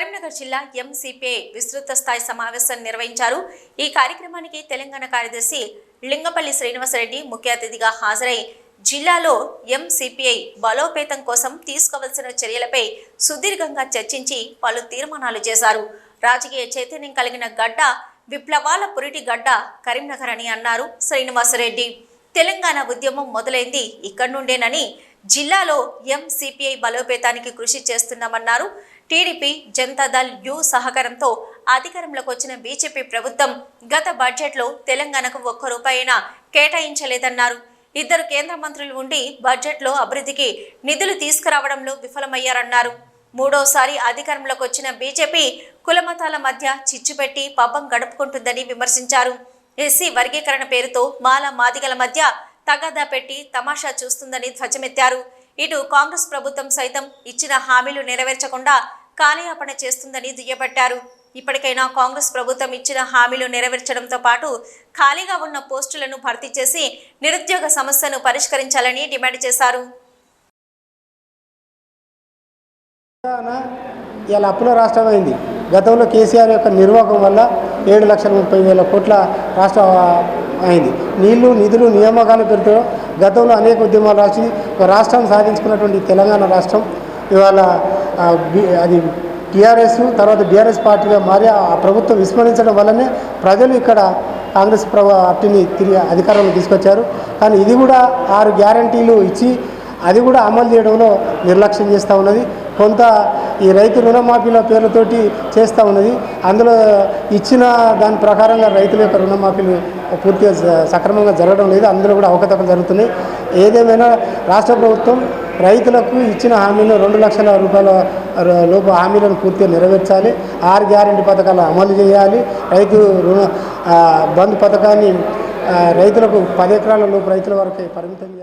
కరీంనగర్ జిల్లా ఎంసీపీఐ విస్తృత స్థాయి సమావేశం నిర్వహించారు. ఈ కార్యక్రమానికి తెలంగాణ కార్యదర్శి లింగపల్లి శ్రీనివాసరెడ్డి ముఖ్య అతిథిగా హాజరై జిల్లాలో ఎంసీపీఐ బలోపేతం కోసం తీసుకోవలసిన చర్యలపై సుదీర్ఘంగా చర్చించి పలు తీర్మానాలు చేశారు. రాజకీయ చైతన్యం కలిగిన గడ్డ విప్లవాల పురిటి గడ్డ కరీంనగర్ అని అన్నారు శ్రీనివాసరెడ్డి. తెలంగాణ ఉద్యమం మొదలైంది. ఇక్కడి నుండేనని జిల్లాలో ఎంసీపీఐ బలోపేతానికి కృషి చేస్తున్నామన్నారు. టీడీపీ జనతాదళ్ యు సహకారంతో అధికారంలోకి వచ్చిన బీజేపీ ప్రభుత్వం గత బడ్జెట్లో తెలంగాణకు ఒక్క రూపాయినా కేటాయించలేదన్నారు. ఇద్దరు కేంద్ర మంత్రులు ఉండి బడ్జెట్లో అభివృద్ధికి నిధులు తీసుకురావడంలో విఫలమయ్యారన్నారు. మూడోసారి అధికారంలోకి వచ్చిన బీజేపీ కులమతాల మధ్య చిచ్చుపెట్టి పబ్బం గడుపుకుంటుందని విమర్శించారు. ఎస్సీ వర్గీకరణ పేరుతో మాల మాదిగల మధ్య తగాదా పెట్టి తమాషా చూస్తుందని ధ్వజమెత్తారు. ఇటు కాంగ్రెస్ ప్రభుత్వం సైతం ఇచ్చిన హామీలు నెరవేర్చకుండా కాలయాపన చేస్తుందని దుయ్యబట్టారు. ఇప్పటికైనా కాంగ్రెస్ ప్రభుత్వం ఇచ్చిన హామీలు నెరవేర్చడంతో పాటు ఖాళీగా ఉన్న పోస్టులను భర్తీ చేసి నిరుద్యోగ సమస్యను పరిష్కరించాలని డిమాండ్ చేశారు. ఇలా అప్పుల రాష్ట్రమైంది గతంలో కేసీఆర్ యొక్క నిర్వాహకం వల్ల ఏడు లక్షల ముప్పై వేల కోట్ల రాష్ట్ర అయింది. నీళ్ళు నిధులు నియామకాల పేరుతో గతంలో అనేక ఉద్యమాలు రాసి ఒక రాష్ట్రాన్ని సాధించుకున్నటువంటి తెలంగాణ రాష్ట్రం. ఇవాళ అది టీఆర్ఎస్ తర్వాత బీఆర్ఎస్ పార్టీగా మారి ఆ ప్రభుత్వం విస్మరించడం వల్లనే ప్రజలు ఇక్కడ కాంగ్రెస్ ప్రభు పార్టీని తిరిగి అధికారంలో తీసుకొచ్చారు. కానీ ఇది కూడా ఆరు గ్యారంటీలు ఇచ్చి అది కూడా అమలు చేయడంలో నిర్లక్ష్యం చేస్తూ ఉన్నది. కొంత ఈ రైతు రుణమాఫీల పేర్లతోటి చేస్తూ ఉన్నది. అందులో ఇచ్చిన దాని ప్రకారంగా రైతుల యొక్క రుణమాఫీలు పూర్తిగా సక్రమంగా జరగడం లేదు. అందులో కూడా అవకతవకలు జరుగుతున్నాయి. ఏదేమైనా రాష్ట్ర ప్రభుత్వం రైతులకు ఇచ్చిన హామీలు రెండు లక్షల రూపాయల లోపు హామీలను పూర్తిగా నెరవేర్చాలి. ఆరు గ్యారెంటీ పథకాలు అమలు చేయాలి. రైతు రుణ బంధు పథకాన్ని రైతులకు పది ఎకరాల లోపు రైతుల వరకు పరిమితం